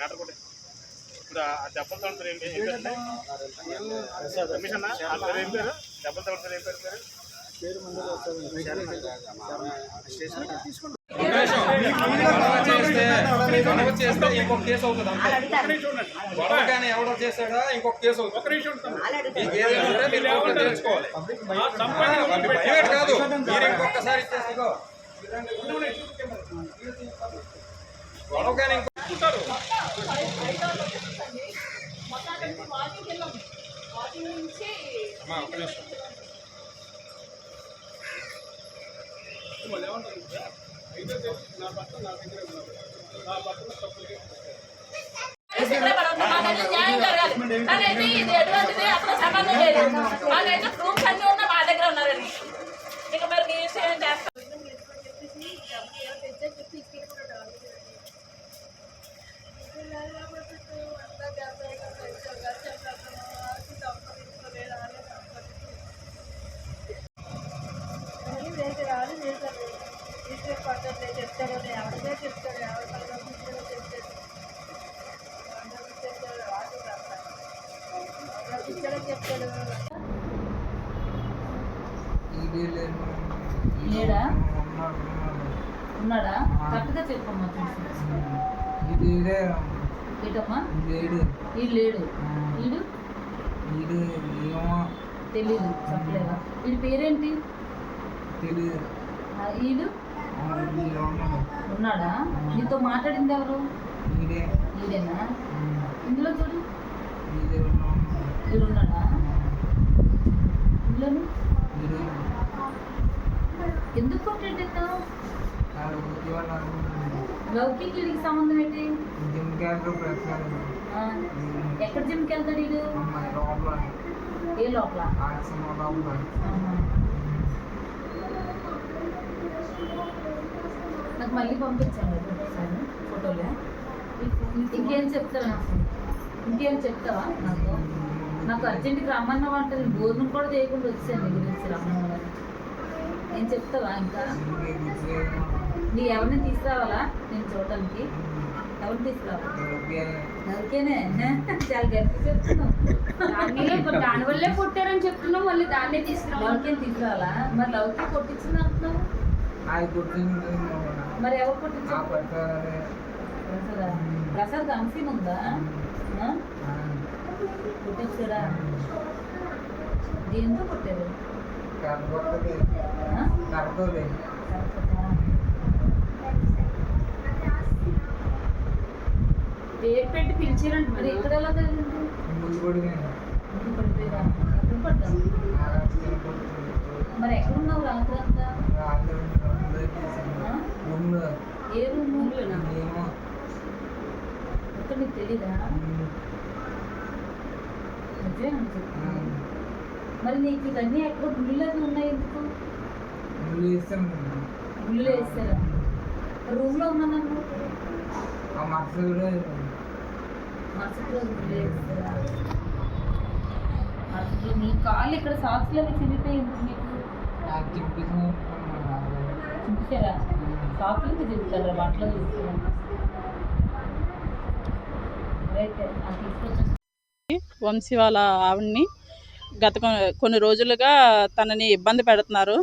Matter కూడా ఇప్పుడు ఆ దెబ్బలు తగులుతారు ఏం పేరు? రమేష్ ఏం పేరు దెబ్బలు తగులుతారు ఏం పేరు పేరు చేస్తే గొడవ ఇంకొక కేసు అవుతుంది అంతే. కానీ ఎవడో చేశాడా ఇంకొక కేసు అవుతుంది మీకు ఏదైనా ఉంటే మీరు కోర్టులో తెలుసుకోవాలి కాదు మీరు ఇంకొకసారి గొడవ కానీ ఇంకొక అమ్మా, ఒక్క నిమిషం. ఇక్కడే మనం ఉన్నాం. మాకైతే న్యాయం జరగాలి. కానీ అయితే ఇది ఎటువంటిది అసలు సంబంధం లేదు. మాకైతే ప్రూఫ్స్ చెప్తాడు లేడా ఉన్నాడా కరెక్ట్గా చెప్పమ్మా ఏటమ్మా? లేడు. లేడు తెలీదు చెప్పలేదా? వీడి పేరేంటి? తెలియదు ఉన్నాడా? నీతో మాట్లాడింది ఎవరు? ఇందులో చూడు ఇదే వీడు ఉన్నాడా ఇందులోను ఇది ఎందుకు కొట్టాడు నాకు ఉద్యోగాలు లౌకిక్ వీడికి సంబంధం ఏంటి? ఎక్కడ జిమ్కి వెళ్తాడు వీడు ఏ లోపల. నాకు మళ్ళీ పంపించాను ఒకసారి ఫోటోలు. ఇంకేం చెప్తావా? ఇంకేం చెప్తావా నాకు? నాకు అర్జెంట్కి రమ్మన్న వంటలు భోజనం కూడా చేయకుండా వచ్చాను నీ గురించి రమ్మన్న ఏం చెప్తావా ఇంకా? నీ ఎవరిని తీసుకురావాలా? నేను చూడటానికి. ఎవరిని తీసుకురావాలి? ఎవరికేనే? చాలా గట్టి చెప్తున్నావు. దాన్ని దాని వల్లే పుట్టారని చెప్తున్నావు మళ్ళీ దాన్నే తీసుకురావాలి. లౌకి తీసుకురావాలా? మరి లౌకి కొట్టించింది అంటున్నావు. మరి ఎవరు కొట్టించారు? ప్రసాదం ప్రసాద్ కన్సీన్ ఉందా? కొట్టించారా దేంతో కొట్టారు? పేరు పెట్టి పిలిచారంట మరి. ఇక్కడ ఎలా తగిలింది ముందు పడిపోయింది. ముందు పడిపోయారా ఎక్కడ పడ్డావు మరి ఎక్కడ ఉన్నావు రాత్రి అంతా? ఏ రూమ్? ఏమో. ఎక్కడ నీకు తెలీదా? మరి నీకు ఇవన్నీ ఎక్కడ గుళ్ళకి ఉన్నాయి ఎందుకు? ముందు ఇస్తాం గుళ్ళు వేస్తారా? రూమ్లో ఉన్నాను ఆ మరుసటి మరుసటి రోజు గుళ్ళు వేస్తారా? మరుసటి రోజు నీ కాళ్ళు ఇక్కడ సాక్స్లో చిరిగిపోయి ఎందుకు నీకు? నాకు చూసారా సాకులకి చెప్తారా? బట్టలు చూస్తారా రైట్ అది తీసుకొచ్చి వంశీ వాళ్ళ ఆవిడ్ని గత కొన్ని రోజులుగా తనని ఇబ్బంది పెడుతున్నారు.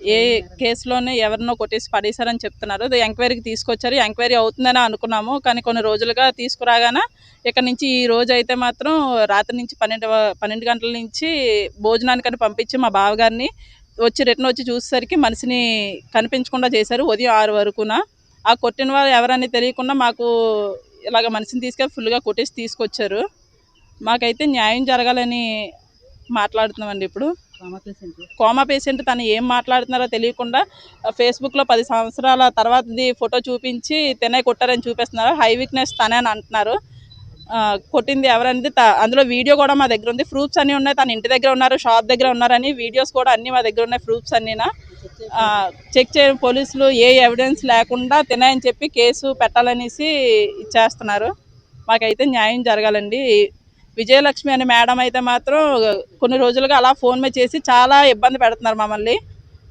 ఏ కేసులోనే ఎవరినో కొట్టేసి పడేశారని చెప్తున్నారు. అది ఎంక్వైరీకి తీసుకొచ్చారు. ఎంక్వైరీ అవుతుందని అనుకున్నాము. కానీ కొన్ని రోజులుగా తీసుకురాగానే ఇక్కడ నుంచి ఈ రోజు అయితే మాత్రం రాత్రి నుంచి పన్నెండు పన్నెండు గంటల నుంచి భోజనానికని పంపించి మా బావగారిని వచ్చి రిటర్న్ వచ్చి చూసేసరికి మనిషిని కనిపించకుండా చేశారు ఉదయం ఆరు వరకున. ఆ కొట్టిన వారు ఎవరని తెలియకుండా మాకు ఇలాగ మనిషిని తీసుకెళ్ళి ఫుల్గా కొట్టేసి తీసుకొచ్చారు. మాకైతే న్యాయం జరగాలని మాట్లాడుతున్నామండి ఇప్పుడు. కోమా పేషెంట్ తను ఏం మాట్లాడుతున్నారో తెలియకుండా ఫేస్బుక్లో పది సంవత్సరాల తర్వాతది ఫోటో చూపించి తినే కొట్టారని చూపిస్తున్నారు. హై వీక్నెస్ తనే అని అంటున్నారు. కొట్టింది ఎవరనేది అందులో వీడియో కూడా మా దగ్గర ఉంది. ప్రూఫ్స్ అన్నీ ఉన్నాయి. తన ఇంటి దగ్గర ఉన్నారు షాప్ దగ్గర ఉన్నారని వీడియోస్ కూడా అన్నీ మా దగ్గర ఉన్నాయి ప్రూఫ్స్ అన్నీనా. చెక్ చేయడం పోలీసులు ఏ ఎవిడెన్స్ లేకుండా తినాయని చెప్పి కేసు పెట్టాలనేసి ఇచ్చేస్తున్నారు. మాకైతే న్యాయం జరగాలండి. విజయలక్ష్మి అనే మేడం అయితే మాత్రం కొన్ని రోజులుగా అలా ఫోన్ మీద చేసి చాలా ఇబ్బంది పెడుతున్నారు మమ్మల్ని.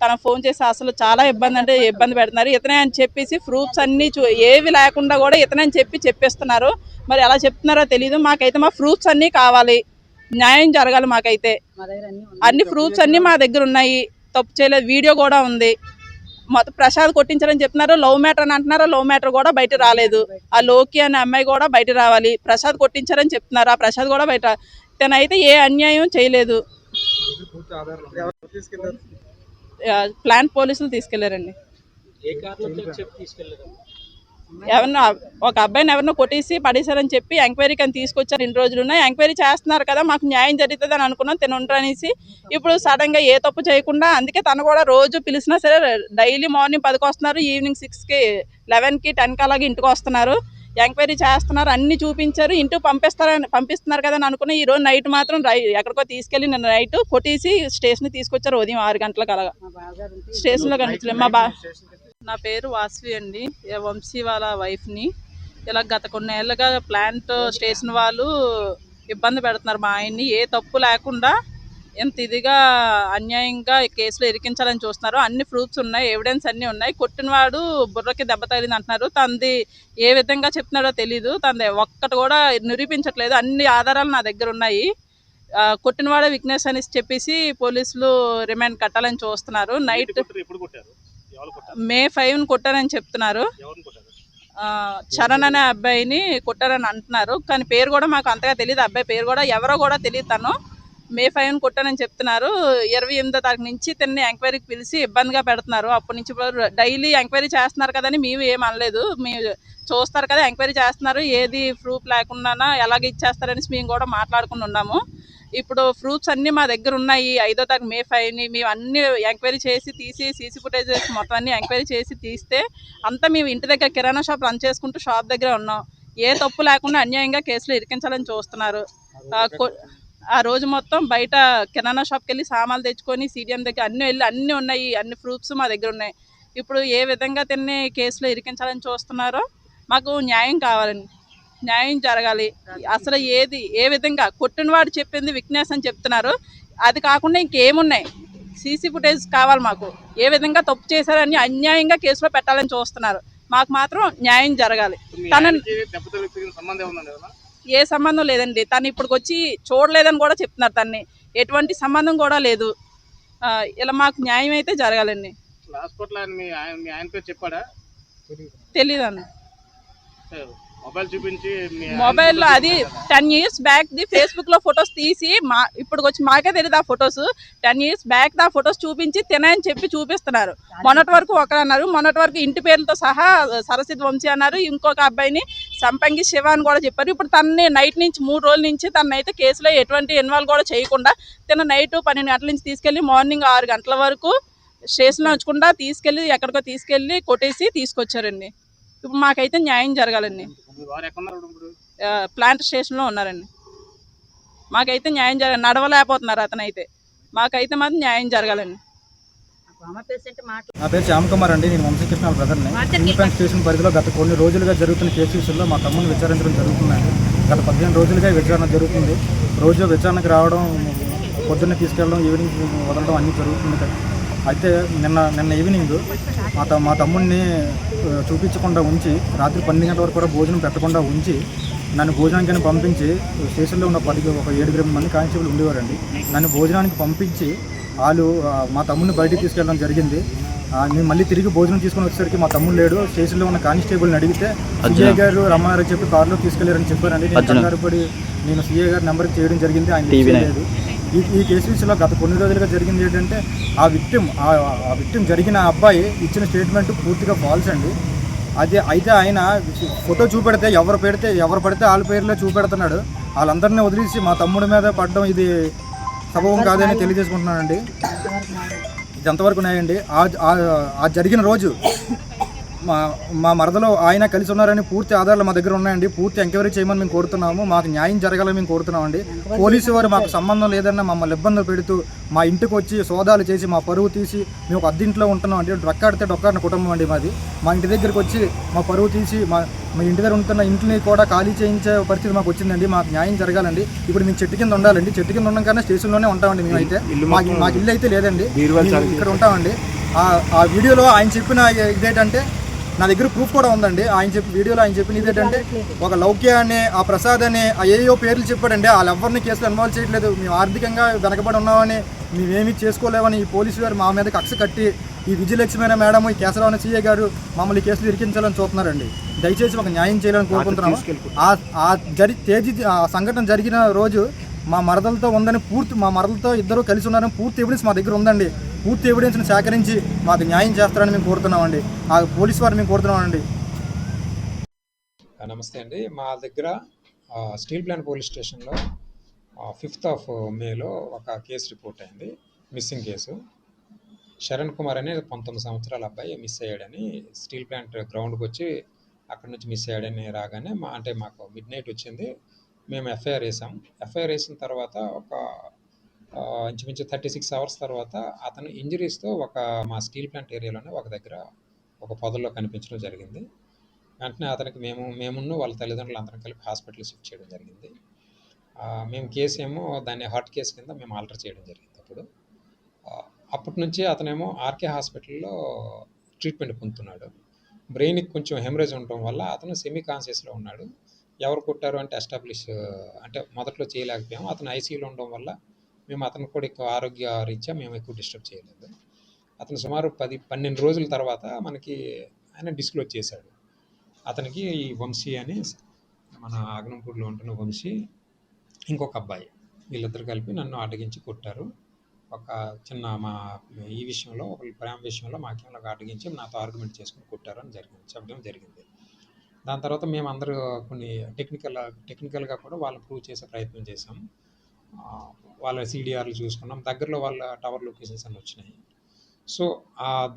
తన ఫోన్ చేసి అసలు చాలా ఇబ్బంది అంటే ఇబ్బంది పెడుతున్నారు. ఇతనే అని చెప్పేసి ప్రూఫ్స్ అన్నీ చూ ఏవి లేకుండా కూడా ఇతనే అని చెప్పి చెప్పిస్తున్నారు. మరి ఎలా చెప్తున్నారో తెలియదు మాకైతే మా ప్రూఫ్స్ అన్నీ కావాలి. న్యాయం జరగాలి మాకైతే. అన్ని ప్రూఫ్స్ అన్నీ మా దగ్గర ఉన్నాయి. తప్పు చేయలేదు. వీడియో కూడా ఉంది. ప్రసాద్ కొట్టించారని చెప్తున్నారు. లవ్ మ్యాటర్ అని అంటున్నారు. లవ్ మ్యాటర్ కూడా బయట రాలేదు. ఆ లోకి అనే అమ్మాయి కూడా బయట రావాలి. ప్రసాద్ కొట్టించారని చెప్తున్నారు. ఆ ప్రసాద్ కూడా బయట తనైతే ఏ అన్యాయం చేయలేదు. పూర్తి ప్లాంట్ పోలీసులు తీసుకెళ్ళారండి. ఎవరినో ఒక అబ్బాయిని ఎవరినో కొట్టేసి పడేశారని చెప్పి ఎంక్వైరీకి అని తీసుకొచ్చారు. రెండు రోజులు ఉన్నాయి. ఎంక్వైరీ చేస్తున్నారు కదా మాకు న్యాయం జరుగుతుంది అని అనుకున్నాం. తిన ఉంటారనేసి ఇప్పుడు సడన్గా ఏ తప్పు చేయకుండా అందుకే తను కూడా రోజు పిలిచినా సరే డైలీ మార్నింగ్ పదికి వస్తున్నారు. ఈవినింగ్ సిక్స్కి లెవెన్కి టెన్కి అలాగే ఇంటికి వస్తున్నారు. ఎంక్వైరీ చేస్తున్నారు. అన్ని చూపించారు. ఇంటికి పంపిస్తారని పంపిస్తున్నారు కదా అని అనుకున్న. ఈ రోజు నైట్ మాత్రం రై ఎక్కడికో తీసుకెళ్ళి నిన్న నైట్ కొట్టేసి స్టేషన్ తీసుకొచ్చారు. ఉదయం ఆరు గంటలకు అలాగా. స్టేషన్లో కనిపించలేదు. మా బా నా పేరు వాసవి అండి. వంశీ వాళ్ళ వైఫ్ని ఇలా గత కొన్నేళ్ళుగా ప్లాంట్ స్టేషన్ వాళ్ళు ఇబ్బంది పెడుతున్నారు మా ఆయన్ని. ఏ తప్పు లేకుండా ఎంత ఇదిగా అన్యాయంగా కేసులో ఇరికించాలని చూస్తున్నారు. అన్ని ప్రూఫ్స్ ఉన్నాయి ఎవిడెన్స్ అన్నీ ఉన్నాయి. కొట్టినవాడు బుర్రకి దెబ్బ తగిలింది అంటున్నారు. తనది ఏ విధంగా చెప్తున్నాడో తెలీదు. తనది ఒక్కటి కూడా నిరూపించట్లేదు. అన్ని ఆధారాలు నా దగ్గర ఉన్నాయి. కొట్టినవాడే విక్నెస్ అని చెప్పేసి పోలీసులు రిమాండ్ కట్టాలని చూస్తున్నారు. నైట్ మే ఫైవ్ని కొట్టారని చెప్తున్నారు. చరణ్ అనే అబ్బాయిని కొట్టారని అంటున్నారు. కానీ పేరు కూడా మాకు అంతగా తెలియదు అబ్బాయి పేరు కూడా ఎవరో కూడా తెలియదు తను. మే ఫైవ్ని కొట్టారని చెప్తున్నారు. ఇరవై ఎనిమిదో తారీఖు నుంచి తిన్ని ఎంక్వైరీకి పిలిచి ఇబ్బందిగా పెడుతున్నారు. అప్పటి నుంచి డైలీ ఎంక్వైరీ చేస్తున్నారు కదని మేము ఏం అనలేదు. మీరు చూస్తారు కదా ఎంక్వైరీ చేస్తున్నారు. ఏది ప్రూఫ్ లేకుండా ఎలాగ ఇచ్చేస్తారని మేము కూడా మాట్లాడుకుని ఉన్నాము. ఇప్పుడు ప్రూఫ్స్ అన్నీ మా దగ్గర ఉన్నాయి. ఐదో తారీఖు మే ఫైవ్ని మేము అన్ని ఎంక్వైరీ చేసి తీసి సీసీ ఫుటేజెస్ మొత్తం అన్ని ఎంక్వైరీ చేసి తీస్తే అంతా మేము ఇంటి దగ్గర కిరాణా షాప్ రన్ చేసుకుంటూ షాప్ దగ్గర ఉన్నాం. ఏ తప్పు లేకుండా అన్యాయంగా కేసులు ఇరికించాలని చూస్తున్నారు. ఆ, ఆ రోజు మొత్తం బయట కిరాణా షాప్కి వెళ్ళి సామాన్లు తెచ్చుకొని సీడిఎం దగ్గర అన్ని వెళ్ళి అన్నీ ఉన్నాయి. అన్ని ప్రూఫ్స్ మా దగ్గర ఉన్నాయి. ఇప్పుడు ఏ విధంగా తిన్ని కేసులో ఇరికించాలని చూస్తున్నారో మాకు న్యాయం కావాలండి న్యాయం జరగాలి. అసలు ఏది ఏ విధంగా? కొట్టినవాడు చెప్పింది విక్నెస్ అని చెప్తున్నారు. అది కాకుండా ఇంకేమున్నాయి? సీసీ ఫుటేజ్ కావాలి మాకు. ఏ విధంగా తప్పు చేశారని అన్యాయంగా కేసులో పెట్టాలని చూస్తున్నారు. మాకు మాత్రం న్యాయం జరగాలి. తన ఏ సంబంధం లేదండి. తను ఇప్పటికి వచ్చి చూడలేదని కూడా చెప్తున్నారు తన్ని. ఎటువంటి సంబంధం కూడా లేదు. ఇలా మాకు న్యాయం అయితే జరగాలండి. అసలు మొబైల్ చూపించి మొబైల్లో అది? టెన్ ఇయర్స్ బ్యాక్ ది ఫేస్బుక్లో ఫొటోస్ తీసి మా ఇప్పుడు వచ్చి మాకే తెలియదు ఆ ఫొటోస్. టెన్ ఇయర్స్ బ్యాక్ ఆ ఫొటోస్ చూపించి తినని చెప్పి చూపిస్తున్నారు. మొన్నటి వరకు ఒకరు అన్నారు మొన్నటి వరకు ఇంటి పేర్లతో సహా సరస్వతి వంశీ అన్నారు ఇంకొక అబ్బాయిని సంపంగి శివ అని కూడా చెప్పారు. ఇప్పుడు తనని నైట్ నుంచి మూడు రోజుల నుంచి తనని అయితే కేసులో ఎటువంటి ఇన్వాల్వ్ కూడా చేయకుండా తిన నైట్ పన్నెండు గంటల నుంచి తీసుకెళ్ళి మార్నింగ్ ఆరు గంటల వరకు స్టేషన్లో ఉంచకుండా తీసుకెళ్ళి ఎక్కడికో తీసుకెళ్ళి కొట్టేసి తీసుకొచ్చారండి. మాకైతే న్యాయం జరగాలండి. ఇప్పుడు ప్లాంట్ స్టేషన్లో ఉన్నారండి. మాకైతే న్యాయం జరగ నడవలేకపోతున్నారు అతనైతే. మాకైతే మాత్రం న్యాయం జరగాలండి. నా పేరు శ్యామ్ కుమార్ అండి. నేను వంశీకృష్ణ బ్రదర్ని. ఇండిపెండెన్స్ స్టేషన్ పరిధిలో గత కొన్ని రోజులుగా జరుగుతున్న కేసు విషయంలో మా తమ్ముని విచారించడం జరుగుతుందండి. గత పదిహేను రోజులుగా విచారణ జరుగుతుంది. రోజు విచారణకు రావడం పొద్దున్నే తీసుకెళ్ళడం ఈవినింగ్ వదలడం అన్నీ జరుగుతుంది కదా. అయితే నిన్న నిన్న ఈవినింగ్ మా త మా తమ్ముడిని చూపించకుండా ఉంచి రాత్రి పన్నెండు గంటల వరకు కూడా భోజనం పెట్టకుండా ఉంచి నన్ను భోజనానికి పంపించి స్టేషన్లో ఉన్న పది ఒక ఏడుగురు మంది కానిస్టేబుల్ ఉండేవారండి. నన్ను భోజనానికి పంపించి వాళ్ళు మా తమ్ముడిని బయటికి తీసుకెళ్ళడం జరిగింది. నేను మళ్ళీ తిరిగి భోజనం తీసుకొని వచ్చేసరికి మా తమ్ముడు లేడు. స్టేషన్లో ఉన్న కానిస్టేబుల్ని అడిగితే సిఐ గారు రమ్మన్నారని చెప్పి కారులో తీసుకెళ్ళారని చెప్పారండి. నేను కంగారు పడి నేను సిఐ గారి నెంబర్కి చేయడం జరిగింది. ఆయన చేయలేదు. ఈ ఈ కేసు విషయంలో గత కొన్ని రోజులుగా జరిగింది ఏంటంటే ఆ విక్టిమ్ ఆ విక్టిమ్ జరిగిన అబ్బాయి ఇచ్చిన స్టేట్మెంట్ పూర్తిగా ఫాల్స్ అండి. అదే అయితే ఆయన ఫోటో చూపెడితే ఎవరు పెడితే ఎవరు పడితే వాళ్ళ పేర్లో చూపెడుతున్నాడు. వాళ్ళందరినీ వదిలేసి మా తమ్ముడి మీద పడడం ఇది సబబం కాదని తెలియజేసుకుంటున్నానండి. ఇది ఎంతవరకు ఉన్నాయండి ఆ జరిగిన రోజు మా మా మరదలో ఆయన కలిసి ఉన్నారని పూర్తి ఆధారాలు మా దగ్గర ఉన్నాయండి. పూర్తి ఎంక్వైరీ చేయమని మేము కోరుతున్నాము. మాకు న్యాయం జరగాలని మేము కోరుతున్నామండి. పోలీసు వారు మాకు సంబంధం లేదన్న మమ్మల్ని ఇబ్బందులు పెడుతూ మా ఇంటికి వచ్చి సోదాలు చేసి మా పరువు తీసి మేము ఒక అద్దెంట్లో ఉంటున్నాం అంటే డొక్కాడితే డొక్కాడిన కుటుంబం అండి మాది. మా ఇంటి దగ్గరికి వచ్చి మా పరువు తీసి మా మా ఇంటి దగ్గర ఉంటున్న ఇంటిని కూడా ఖాళీ చేయించే పరిస్థితి మాకు వచ్చిందండి. మాకు న్యాయం జరగాలండి. ఇప్పుడు మేము చెట్టు కింద ఉండాలండి. చెట్టు కింద ఉండడం కన్నా స్టేషన్లోనే ఉంటామండి మేమైతే. మాకు మాకు ఇల్లు అయితే లేదండి. ఇక్కడ ఉంటామండి. ఆ- ఆ వీడియోలో ఆయన చెప్పిన ఇదేంటంటే నా దగ్గర ప్రూఫ్ కూడా ఉందండి. ఆయన చెప్పి వీడియోలో ఆయన చెప్పిన ఇదేంటంటే ఒక లౌక్య అనే ఆ ప్రసాద్ అనే ఆ ఏయో పేర్లు చెప్పాడండి. వాళ్ళు ఎవరిని కేసులో ఇన్వాల్వ్ చేయట్లేదు. మేము ఆర్థికంగా వెనకబడి ఉన్నామని మేమేమీ చేసుకోలేమని ఈ పోలీసు గారు మా మీద కక్ష కట్టి ఈ విజిలక్ష్మి అనే మేడం ఈ కేశరావు సీఏ గారు మమ్మల్ని కేసులు ఇరికించాలని చూస్తున్నారండి. దయచేసి ఒక న్యాయం చేయాలని కోరుకుంటున్నాము. ఆ- ఆ జరి తేదీ ఆ సంఘటన జరిగిన రోజు మా మరదలతో ఉందని పూర్తి మా మరదలతో ఇద్దరు కలిసి ఉన్నారని పూర్తి ఎవిడెన్స్ మా దగ్గర ఉందండి. పూర్తి ఎవిడెన్స్ని సేకరించి మాకు న్యాయం చేస్తారని మేము కోరుతున్నామండి. ఆ పోలీస్ వారిని మేము కోరుతున్నామండి. నమస్తే అండి. మా దగ్గర స్టీల్ ప్లాంట్ పోలీస్ స్టేషన్లో ఫిఫ్త్ ఆఫ్ మేలో ఒక కేసు రిపోర్ట్ అయింది. Missing case. శరణ్ కుమార్ అనే పంతొమ్మిది సంవత్సరాల అబ్బాయి మిస్ అయ్యాడని స్టీల్ ప్లాంట్ గ్రౌండ్కి వచ్చి అక్కడ నుంచి మిస్ అయ్యాడని రాగానే మా అంటే మాకు మిడ్ నైట్ వచ్చింది. మేము ఎఫ్ఐఆర్ వేసాం. ఎఫ్ఐఆర్ వేసిన తర్వాత ఒక ఇంచుమించు థర్టీ సిక్స్ అవర్స్ తర్వాత అతను ఇంజరీస్తో ఒక మా స్టీల్ ప్లాంట్ ఏరియాలోనే ఒక దగ్గర ఒక పొదల్లో కనిపించడం జరిగింది. వెంటనే అతనికి మేము మేమున్న వాళ్ళ తల్లిదండ్రులు అందరం కలిపి హాస్పిటల్ షిఫ్ట్ చేయడం జరిగింది. మేము కేసు ఏమో దాన్ని హార్ట్ కేసు కింద మేము ఆల్టర్ చేయడం జరిగింది అప్పుడు. అప్పటి నుంచి అతనేమో ఆర్కే హాస్పిటల్లో ట్రీట్మెంట్ పొందుతున్నాడు. బ్రెయిన్కి కొంచెం హెమరేజ్ ఉండటం వల్ల అతను సెమీ కాన్షియస్లో ఉన్నాడు. ఎవరు కొట్టారు అంటే ఎస్టాబ్లిష్ అంటే మొదట్లో చేయలేకపోయాము. అతను ఐసీయూలో ఉండడం వల్ల మేము అతను కూడా ఎక్కువ ఆరోగ్య రీత్యా మేము ఎక్కువ డిస్టర్బ్ చేయలేదు. అతను సుమారు పది పన్నెండు రోజుల తర్వాత మనకి ఆయన డిస్క్లోజ్ చేశాడు అతనికి ఈ వంశీ అని మన ఆగ్నంపూర్లో ఉంటున్న వంశీ ఇంకొక అబ్బాయి వీళ్ళిద్దరు కలిపి నన్ను అడ్డగించి కొట్టారు. ఒక చిన్న మా ఈ విషయంలో ఒక ప్రేమ విషయంలో మాకేమో అడ్డగించి నాతో ఆర్గ్యుమెంట్ చేసుకుని కొట్టారు అని జరిగింది చెప్పడం జరిగింది. దాని తర్వాత మేము అందరూ కొన్ని టెక్నికల్ టెక్నికల్గా కూడా వాళ్ళు ప్రూవ్ చేసే ప్రయత్నం చేసాం వాళ్ళ సీడీఆర్లు చూసుకున్నాం. దగ్గరలో వాళ్ళ టవర్ లొకేషన్స్ అన్నీ వచ్చినాయి. సో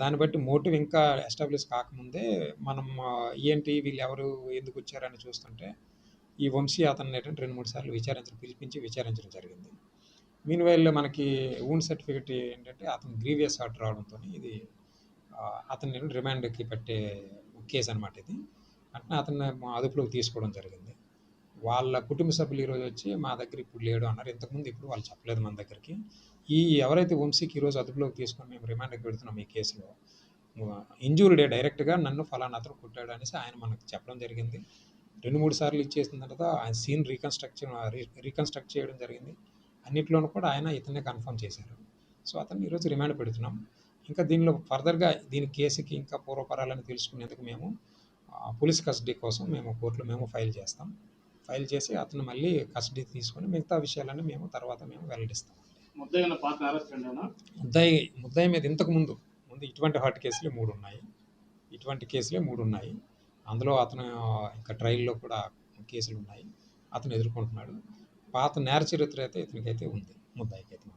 దాన్ని బట్టి మోటివ్ ఇంకా ఎస్టాబ్లిష్ కాకముందే మనం ఏంటి వీళ్ళు ఎవరు ఎందుకు వచ్చారని చూస్తుంటే ఈ వంశీ అతన్ని ఏంటంటే రెండు మూడు సార్లు విచారించడం పిలిపించి విచారించడం జరిగింది. మీన్ వైల్ మనకి ఊన్ సర్టిఫికేట్ ఏంటంటే అతను గ్రీవియస్ ఆర్డర్ రావడంతో ఇది అతన్ని రిమాండ్కి పెట్టే కేసు అనమాట ఇది. అంటే అతన్ని మా అదుపులోకి తీసుకోవడం జరిగింది. వాళ్ళ కుటుంబ సభ్యులు ఈరోజు వచ్చి మా దగ్గర ఇప్పుడు లేడు అన్నారు. ఇంతకుముందు ఇప్పుడు వాళ్ళు చెప్పలేదు మన దగ్గరికి. ఈ ఎవరైతే వంశీకి ఈరోజు అదుపులోకి తీసుకొని మేము రిమాండ్కి పెడుతున్నాం ఈ కేసులో ఇంజూర్డే డైరెక్ట్గా నన్ను ఫలానా అతను కొట్టాడు అనేసి ఆయన మనకు చెప్పడం జరిగింది. రెండు మూడు సార్లు ఇచ్చేసిన తర్వాత ఆయన సీన్ రీకన్స్ట్రక్ట్ రీకన్స్ట్రక్ట్ చేయడం జరిగింది. అన్నిట్లోనూ కూడా ఆయన ఇతనే కన్ఫర్మ్ చేశారు. సో అతన్ని ఈరోజు రిమాండ్ పెడుతున్నాం. ఇంకా దీనిలో ఫర్దర్గా దీని కేసుకి ఇంకా పూర్వపరాలని తెలుసుకునేందుకు మేము పోలీస్ కస్టడీ కోసం మేము కోర్టులో మేము ఫైల్ చేస్తాం. ఫైల్ చేసి అతను మళ్ళీ కస్టడీ తీసుకొని మిగతా విషయాలన్నీ మేము తర్వాత మేము వెల్లడిస్తాం? ముద్దాయి ముద్దాయి మీద ఇంతకు ముందు ముందు ఇటువంటి హార్ట్ కేసులే మూడు ఉన్నాయి. ఇటువంటి కేసులే మూడు ఉన్నాయి. అందులో అతను ఇంకా ట్రయల్లో కూడా కేసులు ఉన్నాయి. అతను ఎదుర్కొంటున్నాడు. పాత నేర చరిత్ర అయితే ఇతనికైతే ఉంది ముద్దాయికి అయితే